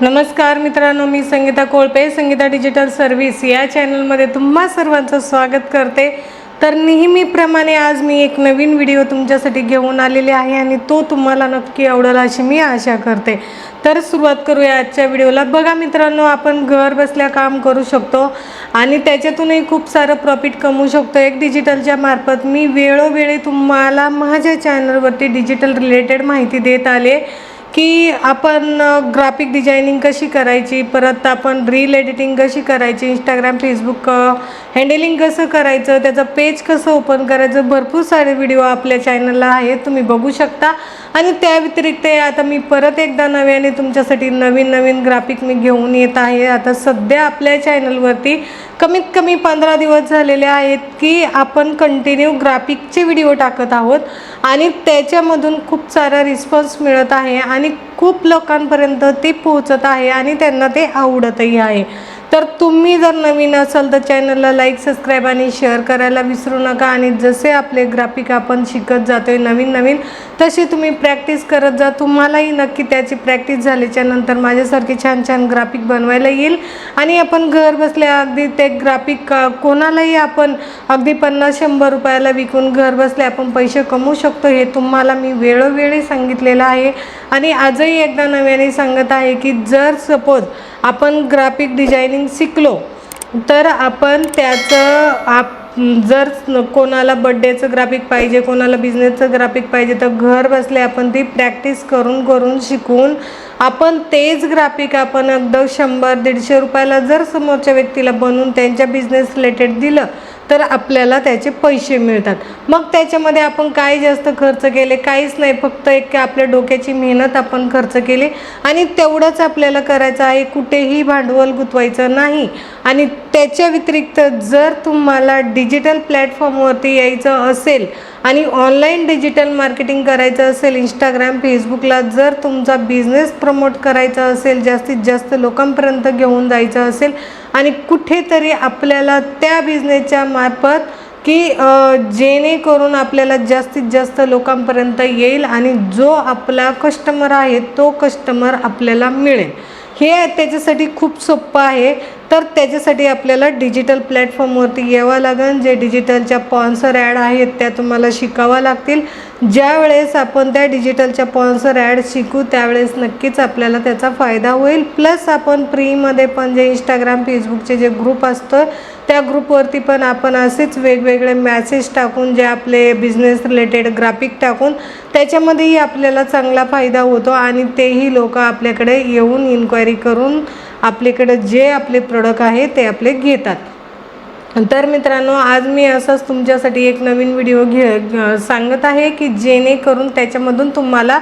नमस्कार मित्रांनो मी संगीता कोळपे संगीता डिजिटल सर्व्हिस या चॅनलमध्ये तुम्हा सर्वांचं स्वागत करते. तर नेहमीप्रमाणे आज मी एक नवीन व्हिडिओ तुमच्यासाठी घेऊन आलेले आहे आणि तो तुम्हाला नक्की आवडेल अशी मी आशा करते. तर सुरुवात करूया आजच्या व्हिडिओला बघा मित्रांनो आपण घर बसल्या काम करू शकतो आणि त्याच्यातूनही खूप सारं प्रॉफिट कमवू शकतो. एक डिजिटलच्या मार्फत मी वेळोवेळी तुम्हाला माझ्या चॅनलवरती डिजिटल रिलेटेड माहिती देत आले. की आपण ग्राफिक डिझायनिंग कशी करायची परत आपण रील एडिटिंग कशी करायची इंस्टाग्राम फेसबुक हँडलिंग कसं करायचं त्याचं पेज कसं ओपन करायचं भरपूर सारे व्हिडिओ आपल्या चॅनलला आहेत तुम्ही बघू शकता. आणि त्या व्यतिरिक्त आता मी परत एकदा नव्याने तुमच्यासाठी नवीन नवीन ग्राफिक मी घेऊन येत आहे. आता सध्या आपल्या चॅनलवरती कमीत कमी पंधरा दिवस झालेले आहेत की आपण कंटिन्यू ग्राफिकचे व्हिडिओ टाकत आहोत. आणि त्याच्यामधून खूप सारा रिस्पॉन्स मिळत आहे आणि खूप लोकांपर्यंत ते पोहोचत आहे आणि त्यांना ते आवडतही आहे. तर तुम्ही जर नवीन असाल तर चॅनलला लाईक सबस्क्राईब आणि शेअर करायला विसरू नका. आणि जसे आपले ग्राफिक आपण शिकत जातो आहे नवीन नवीन तशी तुम्ही प्रॅक्टिस करत जा. तुम्हालाही नक्की त्याची प्रॅक्टिस झाल्याच्यानंतर माझ्यासारखे छान छान ग्राफिक बनवायला येईल. आणि आपण घर बसल्या अगदी ते ग्राफिक कोणालाही आपण अगदी पन्नास शंभर रुपयाला विकून घर बसल्या आपण पैसे कमवू शकतो हे तुम्हाला मी वेळोवेळी सांगितलेलं आहे. आणि आजही एकदा नव्याने सांगत आहे की जर सपोज आपण ग्राफिक डिझायनिंग शिकलो तर आपण त्याचं आप जर कोणाला बड्डेचं ग्राफिक पाहिजे कोणाला बिझनेसचं ग्राफिक पाहिजे तर घर बसले आपण ती प्रॅक्टिस करून करून शिकून आपण तेच ग्राफिक आपण अगदी शंभर दीडशे रुपयाला जर समोरच्या व्यक्तीला बनवून त्यांच्या बिझनेस रिलेटेड दिलं तर आपल्याला त्याचे पैसे मिळतात. मग त्याच्यामध्ये आपण काय जास्त खर्च केले? काहीच नाही. फक्त एक आपल्या डोक्याची मेहनत आपण खर्च केली आणि तेवढंच आपल्याला करायचं आहे. कुठेही भांडवल गुंतवायचं नाही. आणि त्याच्या व्यतिरिक्त जर तुम्हाला डिजिटल प्लॅटफॉर्मवरती यायचं असेल आणि ऑनलाईन डिजिटल मार्केटिंग करायचं असेल इंस्टाग्राम फेसबुकला जर तुमचा बिझनेस प्रमोट करायचा असेल जास्तीत जास्त लोकांपर्यंत घेऊन जायचं असेल आणि कुठेतरी आपल्याला त्या बिझनेसच्या मार्फत की जेणेकरून आपल्याला जास्तीत जास्त लोकांपर्यंत येईल आणि जो आपला कस्टमर आहे तो कस्टमर आपल्याला मिळेल. हे त्याच्यासाठी खूप सोपं आहे. तर त्याच्यासाठी आपल्याला डिजिटल प्लॅटफॉर्मवरती यावं लागेल जे डिजिटलच्या पॉन्सर ॲड आहेत त्या तुम्हाला शिकाव्या लागतील. ज्या वेळेस आपण त्या डिजिटलच्या पॉन्सर ॲड शिकू त्यावेळेस नक्कीच आपल्याला त्याचा फायदा होईल. प्लस आपण फ्रीमध्ये पण जे इंस्टाग्राम फेसबुकचे जे ग्रुप असतं त्या ग्रुपवरती पण आपण असेच वेगवेगळे मॅसेज टाकून जे आपले बिझनेस रिलेटेड ग्राफिक टाकून त्याच्यामध्येही आपल्याला चांगला फायदा होतो आणि तेही लोक आपल्याकडे येऊन इन्क्वायरी करून आपल्याकडे जे आपले प्रोडक्ट आहे ते आपले घेतात. तर मित्रांनो आज मी असंच तुमच्यासाठी एक नवीन व्हिडिओ घे सांगत आहे की जेणेकरून त्याच्यामधून तुम्हाला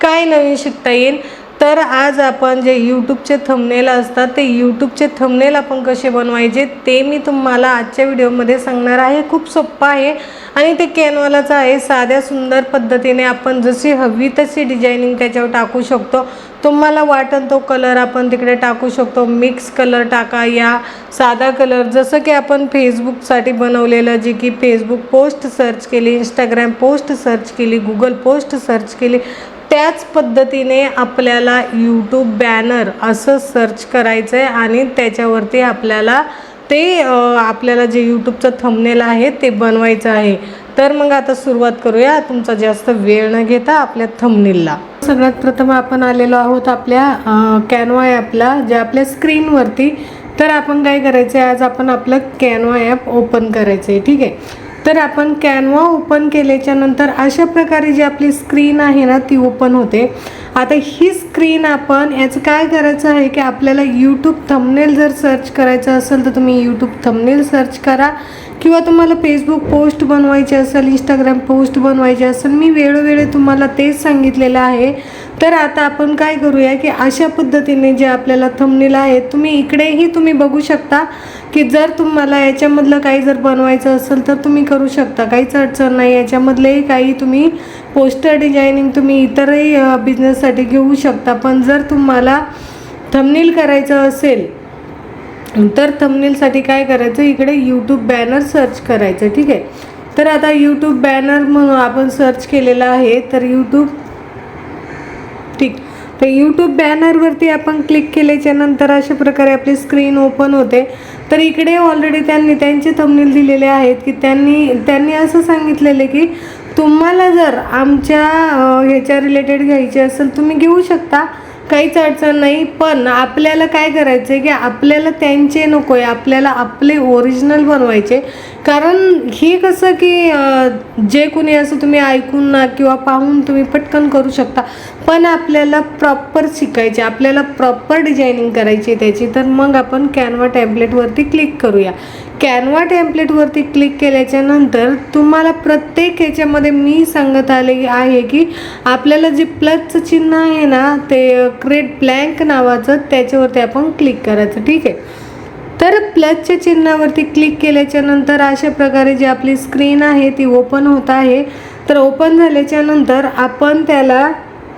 काय नवीन शिकता येईल. तर आज आपण जे यूट्यूबचे थंबनेल असतात ते यूट्यूबचे थंबनेल आपण कसे बनवायचे ते मी तुम्हाला आजच्या व्हिडिओमध्ये सांगणार आहे. खूप सोप्पं आहे आणि ते कॅनवालाचं आहे. साध्या सुंदर पद्धतीने आपण जशी हवी तशी डिझायनिंग त्याच्यावर टाकू शकतो. तुम्हाला वाटन तो कलर आपण तिकडे टाकू शकतो. मिक्स कलर टाका या साधा कलर जसं की आपण फेसबुकसाठी बनवलेलं जे की फेसबुक पोस्ट सर्च केली इंस्टाग्राम पोस्ट सर्च केली गुगल पोस्ट सर्च केली त्याच पद्धतीने आपल्याला यूट्यूब बॅनर असं सर्च करायचं आहे आणि त्याच्यावरती आपल्याला ते आपल्याला जे यूट्यूबचं थंबनेल आहे ते बनवायचं आहे. तर मग आता सुरुवात करूया. तुमचा जास्त वेळ न घेता आपल्या थंबनेलला सगळ्यात प्रथम आपण आलेलो आहोत आपल्या कॅनवा ॲपला जे आपल्या स्क्रीनवरती तर आपण काय करायचं आहे आज आपण आपलं कॅनवा ॲप ओपन करायचं आहे ठीक आहे? तर आपण कॅनवा ओपन केल्याच्यानंतर अशा प्रकारे जी आपली स्क्रीन आहे ना ती ओपन होते. आता ही स्क्रीन आपण याचं काय करायचं आहे की आपल्याला यूट्यूब थंबनेल जर सर्च करायचं असेल तर तुम्ही यूट्यूब थंबनेल सर्च करा. किंवा तुम्हाला फेसबुक पोस्ट बनवायची असेल इंस्टाग्राम पोस्ट बनवायची असेल मी वेळोवेळी तुम्हाला तेच सांगितलेलं आहे. तर आता आपण काय करूया की अशा पद्धतीने जे आपल्याला थंबनेल आहे तुम्ही इकडेही तुम्ही बघू शकता की जर तुम्हाला याच्यामधलं काही जर बनवायचं असेल तर तुम्ही करू शकता. काहीच अडचण नाही याच्यामधलेही काही तुम्ही पोस्टर डिझायनिंग तुम्ही इतरही बिझनेससाठी घेऊ शकता. पण जर तुम्हाला थंबनेल करायचं असेल तर थंबनेलसाठी काय करायचं? इकडे यूट्यूब बॅनर सर्च करायचं ठीक आहे? तर आता यूट्यूब बॅनर म्हणून आपण सर्च केलेला आहे तर यूट्यूब ठीक. तर यूट्यूब बॅनरवरती आपण क्लिक केल्याच्यानंतर अशा प्रकारे आपली स्क्रीन ओपन होते. तर इकडे ऑलरेडी त्यांनी त्यांचे थंबनेल दिलेले आहेत की त्यांनी त्यांनी असं सांगितलेलं की तुम्हाला जर आमच्या ह्याच्या रिलेटेड घ्यायचे असेल तुम्ही घेऊ शकता. काहीच अडचण नाही पण आपल्याला काय करायचं आहे की आपल्याला त्यांचे नको आहे आपल्याला आपले ओरिजिनल बनवायचे. कारण हे कसं की जे कोणी असं तुम्ही ऐकून ना किंवा पाहून तुम्ही पटकन करू शकता. पण आपल्याला प्रॉपर शिकायचे आपल्याला प्रॉपर डिझायनिंग करायची आहे त्याची तर मग आपण कॅनवा टॅम्पलेटवरती क्लिक करूया. कॅनवा टेम्पलेटवरती क्लिक केल्याच्यानंतर तुम्हाला प्रत्येक ह्याच्यामध्ये मी सांगत आले आहे की आपल्याला जे प्लसचं चिन्ह आहे ना ते क्रिएट ब्लँक नावाचं त्याच्यावरती आपण क्लिक करायचं ठीक आहे? तर प्लसच्या चिन्हावरती क्लिक केल्याच्यानंतर अशा प्रकारे जी आपली स्क्रीन आहे ती ओपन होत आहे. तर ओपन झाल्याच्यानंतर आपण त्याला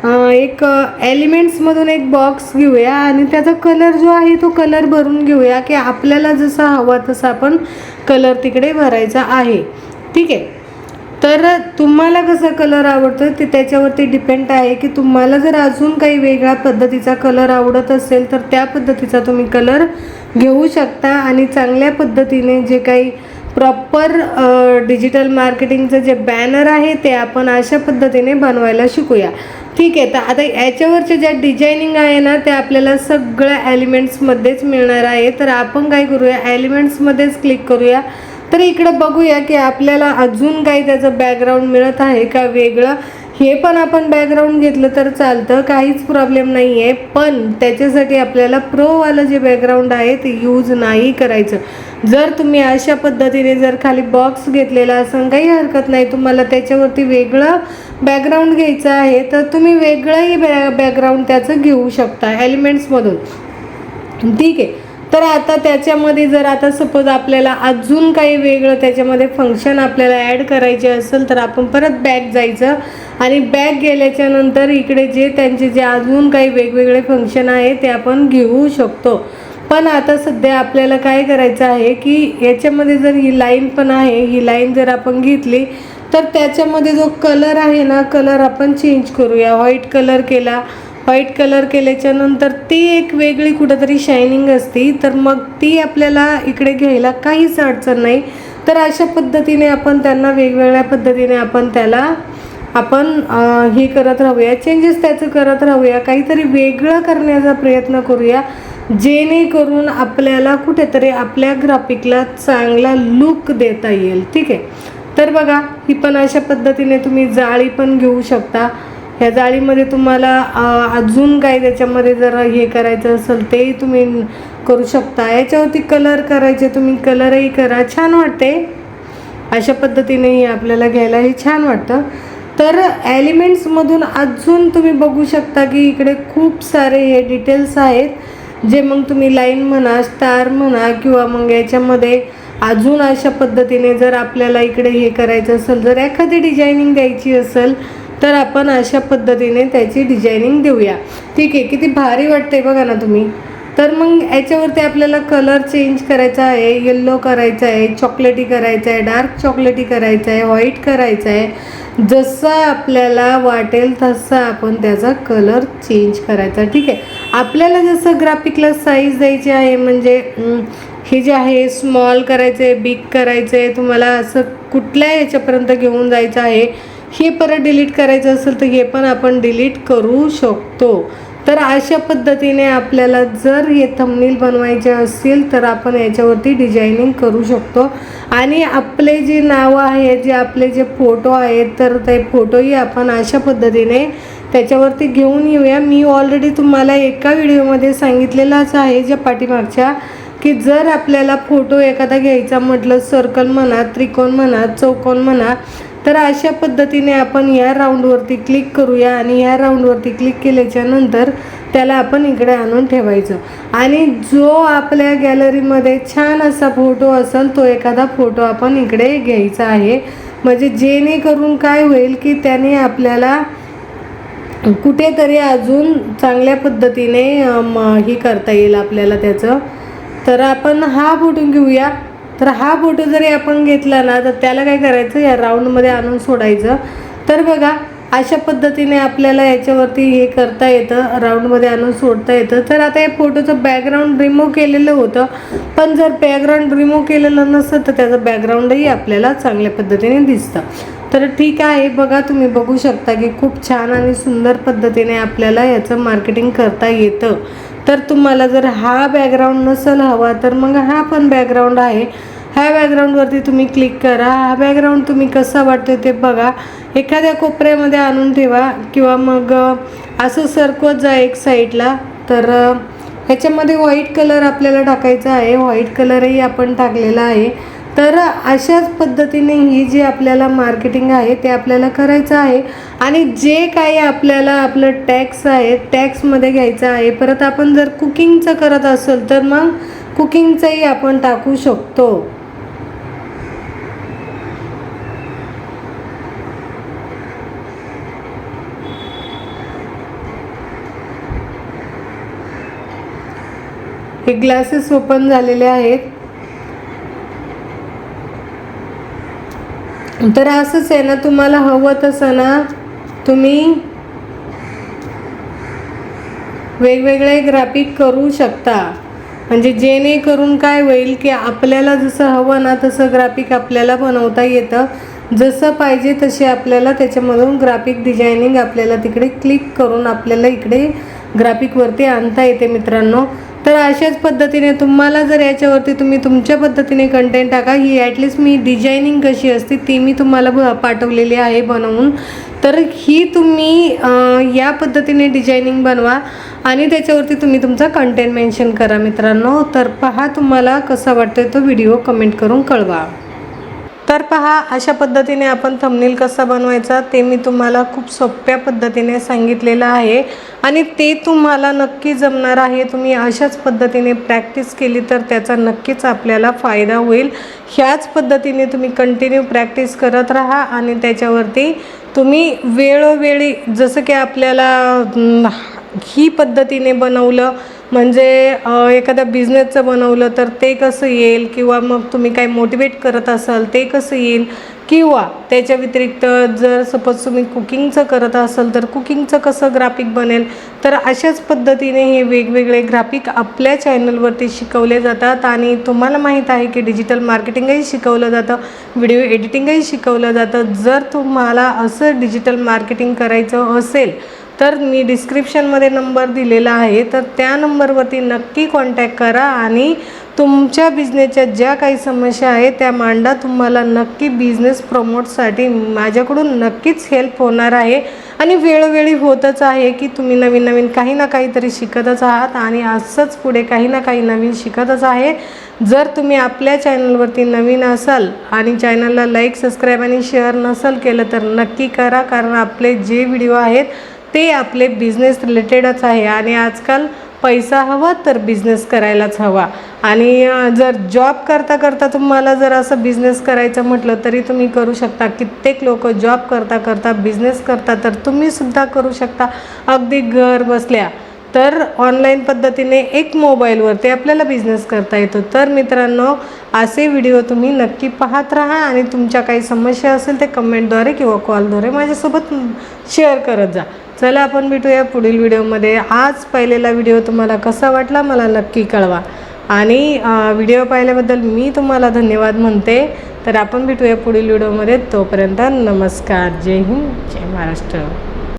एक एलिमेंट्समधून एक बॉक्स घेऊया आणि त्याचा कलर जो आहे तो कलर भरून घेऊया की आपल्याला जसा हवा तसा आपण कलर तिकडे भरायचा आहे. ठीक आहे? तर तुम्हाला कसा कलर आवडतो ते त्याच्यावरती डिपेंड आहे की तुम्हाला जर अजून काही वेगळ्या पद्धतीचा कलर आवडत असेल तर त्या पद्धतीचा तुम्ही कलर घेऊ शकता आणि चांगल्या पद्धतीने जे काही प्रॉपर डिजिटल मार्केटिंगचं जे बॅनर आहे ते आपण अशा पद्धतीने बनवायला शिकूया. ठीक आहे तर आता याच्यावरच्या ज्या डिझायनिंग आहे ना ते आपल्याला सगळ्या ॲलिमेंट्समध्येच मिळणार आहे. तर आपण काय करूया ॲलिमेंट्समध्येच क्लिक करूया. तर इकडं बघूया की आपल्याला अजून काही त्याचं बॅकग्राऊंड मिळत आहे का वेगळं? हे पण आपण बॅकग्राऊंड घेतलं तर चालतं. काहीच प्रॉब्लेम नाही आहे पण त्याच्यासाठी आपल्याला प्रोवालं जे बॅकग्राऊंड आहे ते यूज नाही करायचं. जर तुम्ही अशा पद्धतीने जर खाली बॉक्स घेतलेला असं काही हरकत नाही. तुम्हाला त्याच्यावरती वेगळं बॅकग्राऊंड घ्यायचं आहे तर तुम्ही वेगळंही बॅ बॅकग्राऊंड त्याचं घेऊ शकता. एलिमेंट्समधून ठीक आहे. तर आता त्याच्यामध्ये जर आता सपोज आपल्याला अजून काही वेगळं त्याच्यामध्ये फंक्शन आपल्याला ॲड करायचे असेल तर आपण परत बॅक जायचं. आणि बॅक गेल्याच्यानंतर इकडे जे त्यांचे जे अजून काही वेगवेगळे फंक्शन आहे ते आपण घेऊ शकतो. पण आता सध्या आपल्याला काय करायचं आहे की याच्यामध्ये जर ही लाईन पण आहे ही लाईन जर आपण घेतली तर त्याच्यामध्ये जो कलर आहे ना कलर आपण चेंज करूया. व्हाईट कलर केला व्हाईट कलर केल्याच्यानंतर ती एक वेगळी कुठंतरी शायनिंग असती. तर मग ती आपल्याला इकडे घ्यायला काहीच अडचण नाही. तर अशा पद्धतीने आपण त्यांना वेगवेगळ्या पद्धतीने आपण त्याला आपण हे करत राहूया. चेंजेस त्याचं करत राहूया. काहीतरी वेगळं करण्याचा प्रयत्न करूया. जेणेकरून आपल्याला कुठेतरी आपल्या ग्राफिकला चांगला लुक देता येईल. ठीक आहे? तर बघा ही पण अशा पद्धतीने तुम्ही जाळी पण घेऊ शकता. ह्या जाळीमध्ये तुम्हाला अजून काय त्याच्यामध्ये जर हे करायचं असेल तेही तुम्ही करू शकता. याच्यावरती कलर करायचे तुम्ही कलरही करा. छान वाटते. अशा पद्धतीनेही आपल्याला घ्यायलाही छान वाटतं. तर ॲलिमेंट्समधून अजून तुम्ही बघू शकता की इकडे खूप सारे हे डिटेल्स आहेत. जे मग तुम्ही लाईन म्हणा स्टार म्हणा किंवा मग याच्यामध्ये अजून अशा पद्धतीने जर आपल्याला इकडे हे करायचं असेल जर एखादी डिझायनिंग द्यायची असेल तर आपण अशा पद्धतीने त्याची डिझायनिंग देऊया. ठीक आहे किती भारी वाटते बघा ना तुम्ही. तर मग याच्यावरती आपल्याला कलर चेंज करायचा आहे येल्लो करायचा आहे चॉकलेटी करायचा आहे डार्क चॉकलेटी करायचा आहे व्हाईट करायचा आहे. जसं आपल्याला वाटेल तसा आपण त्याचा कलर चेंज करायचा. ठीक आहे आपल्याला जसं ग्राफिकला साईज द्यायची आहे म्हणजे हे जे आहे स्मॉल करायचं आहे बिग करायचं आहे तुम्हाला असं कुठल्या याच्यापर्यंत घेऊन जायचं आहे हे परत डिलीट करायचं असेल तर हे पण आपण डिलीट करू शकतो. तर अशा पद्धतीने आपल्याला जर हे थंबनेल बनवायचे असतील तर आपण याच्यावरती डिझायनिंग करू शकतो. आणि आपले जे नावं आहेत जे आपले जे फोटो आहेत तर ते फोटोही आपण अशा पद्धतीने त्याच्यावरती घेऊन येऊया. मी ऑलरेडी तुम्हाला एका व्हिडिओमध्ये सांगितलेलाच आहे ज्या पाठीमागच्या की जर आपल्याला फोटो एखादा घ्यायचा म्हटलं सर्कल म्हणा त्रिकोण म्हणा चौकोन म्हणा तर अशा पद्धतीने आपण या राऊंडवरती क्लिक करूया आणि या राऊंडवरती क्लिक केल्याच्यानंतर त्याला आपण इकडे आणून ठेवायचं. आणि जो आपल्या गॅलरीमध्ये छान असा फोटो असेल तो एखादा फोटो आपण इकडे घ्यायचा आहे. म्हणजे जेणेकरून काय होईल की त्याने आपल्याला कुठेतरी अजून चांगल्या पद्धतीने ही हे करता येईल आपल्याला त्याचं. तर आपण हा फोटो घेऊया. तर हा फोटो जरी आपण घेतला ना तर त्याला काय करायचं या राऊंडमध्ये आणून सोडायचं. तर बघा अशा पद्धतीने आपल्याला याच्यावरती हे करता येतं राऊंडमध्ये आणून सोडता येतं. तर आता या फोटोचं बॅकग्राऊंड रिमूव्ह केलेलं होतं. पण जर बॅकग्राऊंड रिमूव्ह केलेलं नसतं तर त्याचं बॅकग्राऊंडही आपल्याला चांगल्या पद्धतीने दिसतं. तर ठीक आहे बघा तुम्ही बघू शकता की खूप छान आणि सुंदर पद्धतीने आपल्याला याचं मार्केटिंग करता येतं. तर तुम्हाला जर हा बॅकग्राऊंड नसेल हवा तर मग हा पण बॅकग्राऊंड आहे. ह्या बॅकग्राऊंडवरती तुम्ही क्लिक करा. हा बॅकग्राऊंड तुम्ही कसा वाटतो ते बघा. एखाद्या कोपऱ्यामध्ये आणून ठेवा किंवा मग असं सरकवत जा एक साईडला तर ह्याच्यामध्ये व्हाईट कलर आपल्याला टाकायचा आहे. व्हाईट कलरही आपण टाकलेला आहे. तर अशाच पद्धतीने ही जी आपल्याला मार्केटिंग आहे ते आपल्याला करायचं आहे. आणि जे काही आपल्याला आपलं टॅक्स आहे टॅक्समध्ये घ्यायचं आहे. परत आपण जर कुकिंगचं करत असेल तर मग कुकिंगचंही आपण टाकू शकतो. हे ग्लासेस ओपन झालेले आहेत. तर असंच आहे ना तुम्हाला हवं तसं ना तुम्ही वेगवेगळे ग्राफिक करू शकता. म्हणजे जेणेकरून काय होईल की आपल्याला जसं हवं ना तसं ग्राफिक आपल्याला बनवता येतं. जसं पाहिजे तसे आपल्याला त्याच्यामधून ग्राफिक डिझायनिंग आपल्याला तिकडे क्लिक करून आपल्याला इकडे ग्राफिकवरती आणता येते मित्रांनो. तर अशाच पद्धतीने तुम्हाला जर याच्यावरती तुम्ही तुमच्या पद्धतीने कंटेंट टाका ही ॲटलिस्ट मी डिझायनिंग कशी असते ती मी तुम्हाला ब- पाठवलेली आहे बनवून. तर ही तुम्ही या पद्धतीने डिझायनिंग बनवा आणि त्याच्यावरती तुम्ही तुमचा कंटेंट मेन्शन करा मित्रांनो. तर पहा तुम्हाला कसा वाटतोय तो व्हिडिओ कमेंट करून कळवा. तर पहा अशा पद्धतीने आपण थंबनेल कसा बनवायचा ते मी तुम्हाला खूप सोप्या पद्धतीने सांगितलेलं आहे. आणि ते तुम्हाला नक्की जमणार आहे. तुम्ही अशाच पद्धतीने प्रॅक्टिस केली तर त्याचा नक्कीच आपल्याला फायदा होईल. ह्याच पद्धतीने तुम्ही कंटिन्यू प्रॅक्टिस करत राहा आणि त्याच्यावरती तुम्ही वेळोवेळी जसं की आपल्याला ही पद्धतीने बनवलं म्हणजे एखादा बिझनेसचं बनवलं तर ते कसं येईल किंवा मग तुम्ही काय मोटिवेट करत असाल ते कसं येईल? किंवा त्याच्या व्यतिरिक्त जर सपोज तुम्ही कुकिंगचं करत असाल तर कुकिंगचं कसं ग्राफिक बनेल? तर अशाच पद्धतीने हे वेगवेगळे ग्राफिक आपल्या चॅनलवरती शिकवले जातात आणि तुम्हाला माहीत आहे की डिजिटल मार्केटिंगही शिकवलं जातं व्हिडिओ एडिटिंगही शिकवलं जातं. जर तुम्हाला असं डिजिटल मार्केटिंग करायचं असेल तर मी डिस्क्रिप्शनमध्ये नंबर दिलेला आहे. तर त्या नंबरवरती नक्की कॉन्टॅक्ट करा आणि तुमच्या बिझनेसच्या ज्या काही समस्या आहेत त्या मांडा. तुम्हाला नक्की बिझनेस प्रमोटसाठी माझ्याकडून नक्कीच हेल्प होणार आहे. आणि वेळोवेळी होतच आहे की तुम्ही नवीन नवीन काही ना काहीतरी शिकतच आहात आणि असंच पुढे काही ना काही नवीन शिकतच आहे. जर तुम्ही आपल्या चॅनलवरती नवीन असाल आणि चॅनलला लाईक सबस्क्राईब आणि शेअर नसेल केलं तर नक्की करा. कारण आपले जे व्हिडिओ आहेत ते आपले बिझनेस रिलेटेडच आहे आणि आजकाल पैसा हवा तर बिझनेस करायलाच हवा. आणि जर जॉब करता करता तुम्हाला जर असं बिझनेस करायचं म्हटलं तरी तुम्ही करू शकता. कित्येक लोक जॉब करता करता बिझनेस करता तर तुम्हीसुद्धा करू शकता. अगदी घर बसल्या तर ऑनलाईन पद्धतीने एक मोबाईलवरती आपल्याला बिझनेस करता येतो. तर मित्रांनो असे व्हिडिओ तुम्ही नक्की पाहत राहा आणि तुमच्या काही समस्या असेल ते कमेंटद्वारे किंवा कॉलद्वारे माझ्यासोबत शेअर करत जा. चला आपण भेटूया पुढील व्हिडिओमध्ये. आज पाहिलेला व्हिडिओ तुम्हाला कसा वाटला मला नक्की कळवा. आणि व्हिडिओ पाहिल्याबद्दल मी तुम्हाला धन्यवाद म्हणते. तर आपण भेटूया पुढील व्हिडिओमध्ये. तोपर्यंत नमस्कार. जय हिंद. जय महाराष्ट्र.